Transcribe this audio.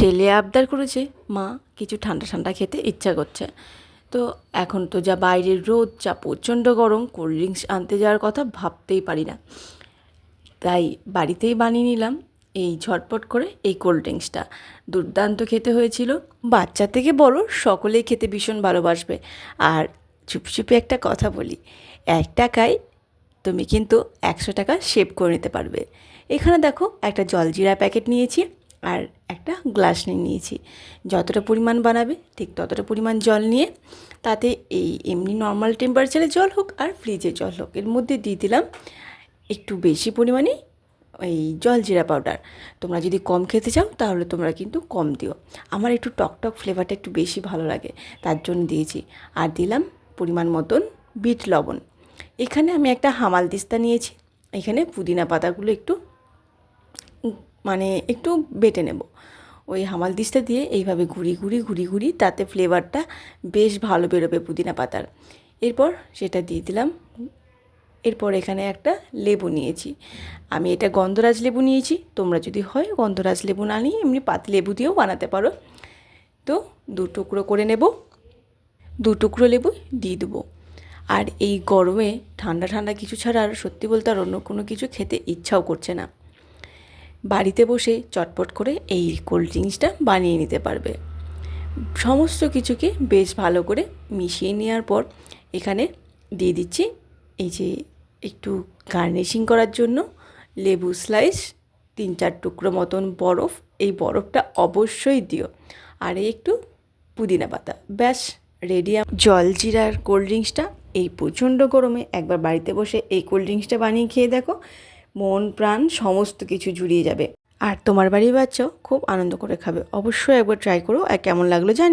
ছেলে আবদার করেছে, মা কিছু ঠান্ডা ঠান্ডা খেতে ইচ্ছা করছে। তো এখন তো যা বাইরের রোদ, যা প্রচণ্ড গরম, কোল্ড ড্রিঙ্কস আনতে যাওয়ার কথা ভাবতেই পারি না। তাই বাড়িতেই বানিয়ে নিলাম এই ঝটপট করে এই কোল্ড ড্রিঙ্কসটা। দুর্দান্ত খেতে হয়েছিল। বাচ্চা থেকে বড় সকলেই খেতে ভীষণ ভালোবাসবে। আর চুপি চুপি একটা কথা বলি, এক টাকায় তুমি কিন্তু একশো টাকা সেভ করে নিতে পারবে। এখানে দেখো একটা জলজিরা প্যাকেট নিয়েছি। আর একটা গ্লাস নিয়ে নিয়েছি। যতটা পরিমাণ বানাবে, ঠিক ততটা পরিমাণ জল নিয়ে তাতে এই এমনি নর্মাল টেম্পারেচারে জল হোক আর ফ্রিজে জল হোক, এর মধ্যে দিয়ে দিলাম একটু বেশি পরিমাণে এই জলজিরা পাউডার তোমরা যদি কম খেতে চাও তাহলে তোমরা কিন্তু কম দিও। আমার একটু টক টক ফ্লেভারটা একটু বেশি ভালো লাগে, তার জন্য দিয়েছি। আর দিলাম পরিমাণ মতন বিট লবণ। এখানে আমি একটা হামাল দিস্তা নিয়েছি। এখানে পুদিনা পাতাগুলো একটু মানে একটু বেটে নেব। ওই হামাল দিস্তা দিয়ে এইভাবে ঘুরি ঘুরি ঘুরি ঘুরি তাতে ফ্লেভারটা বেশ ভালো বেরোবে পুদিনা পাতার। এরপর সেটা দিয়ে দিলাম। এরপর এখানে একটা লেবু নিয়েছি। আমি এটা গন্ধরাজ লেবু নিয়েছি। তোমরা যদি হয় গন্ধরাজ লেবু না নিয়ে এমনি পাতি লেবু দিয়েও বানাতে পারো। তো দু টুকরো করে নেব। দু টুকরো লেবু দিয়ে দেবো। আর এই গরমে ঠান্ডা ঠান্ডা কিছু ছাড়া আর সত্যি বলতে আর অন্য কোনো কিছু খেতে ইচ্ছাও করছে না। বাড়িতে বসে চটপট করে এই কোল্ড ড্রিঙ্কসটা বানিয়ে নিতে পারবে। সমস্ত কিছুকে বেশ ভালো করে মিশিয়ে নেওয়ার পর এখানে দিয়ে দিচ্ছি এই যে একটু গার্নিশিং করার জন্য লেবু স্লাইস তিন চার টুকরো মতন বরফ, এই বরফটা অবশ্যই দিও। আর এই একটু পুদিনা পাতা। ব্যাস রেডি জল জিরার কোল্ড ড্রিঙ্কসটা এই প্রচণ্ড গরমে একবার বাড়িতে বসে এই কোল্ড ড্রিঙ্কসটা বানিয়ে খেয়ে দেখো। মন, প্রাণ সমস্ত কিছু জুড়িয়ে যাবে। আর তোমার বাড়ির বাচ্চাও খুব আনন্দ করে খাবে। অবশ্যই একবার ট্রাই করো। আর কেমন লাগল জানি